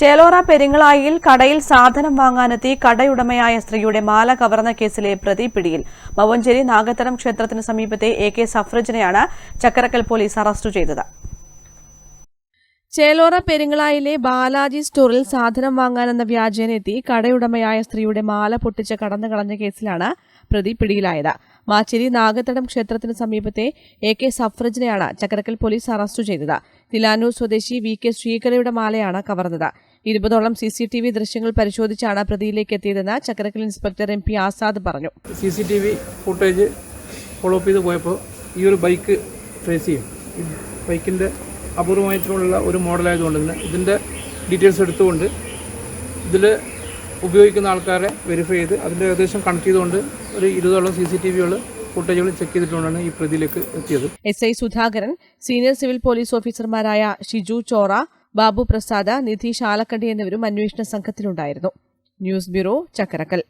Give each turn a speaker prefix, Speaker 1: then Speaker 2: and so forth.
Speaker 1: ചേലോറ പെരിങ്ങളായിൽ കടയിൽ സാധനം വാങ്ങാനെത്തി കടയുടമയായ സ്ത്രീയുടെ മാല കവർന്ന കേസിലെ പ്രതി പിടിയിൽ. മവഞ്ചേരി നാഗത്തരം ക്ഷേത്രത്തിന് സമീപത്തെ എ കെ സഫ്രജിനെയാണ് ചക്കരക്കൽ പോലീസ് അറസ്റ്റ് ചെയ്തത്. ചേലോറ പെരിങ്ങളായിലെ ബാലാജി സ്റ്റോറിൽ സാധനം വാങ്ങാനെന്ന വ്യാജേനെത്തി കടയുടമയായ സ്ത്രീയുടെ മാല പൊട്ടിച്ച് കടന്നു കളഞ്ഞ കേസിലാണ് പ്രതി പിടിയിലായത്. മാച്ചേരി നാഗത്തടം ക്ഷേത്രത്തിന് സമീപത്തെ എ കെ സഫ്രജിനെയാണ് ചക്കരക്കൽ പോലീസ് അറസ്റ്റ് ചെയ്തത്. തിലാനൂർ സ്വദേശി വി കെ ശ്രീകരയുടെ മാലയാണ് കവർന്നത്. ഇരുപതോളം സി സി ടി വി ദൃശ്യങ്ങൾ പരിശോധിച്ചാണ് പ്രതിയിലേക്ക് എത്തിയതെന്ന് Chakkarakkal inspector M P Azad പറഞ്ഞു.
Speaker 2: C C T V footage follow up ചെയ്ത് പോയപ്പോൾ ഈ ഒരു ബൈക്ക് ട്രേസ് ചെയ്യും. ബൈക്കിന്റെ അപൂർവമായിട്ടുള്ള ഒരു മോഡലായതുകൊണ്ട് തന്നെ ഇതിന്റെ ഡീറ്റെയിൽസ് എടുത്തുകൊണ്ട് ഇതിൽ ഉപയോഗിക്കുന്ന ആൾക്കാരെ വെരിഫൈ ചെയ്ത് അതിന്റെ ഏകദേശം കണക്ട് ചെയ്തുകൊണ്ട് ഒരു ഇരുപതോളം സി സി ടി വികൾ ഫുട്ടേജുകൾ ചെക്ക് ചെയ്തിട്ടുകൊണ്ടാണ് ഈ പ്രതിയിലേക്ക് എത്തിയത്.
Speaker 1: S I Sudhakaran senior civil police ഓഫീസർമാരായ ഷിജു ചോറ ബാബു പ്രസാദ് നിധി ശാലക്കണ്ടി എന്നിവരും അന്വേഷണ സംഘത്തിലുണ്ടായിരുന്നു. News bureau Chakkarakkal.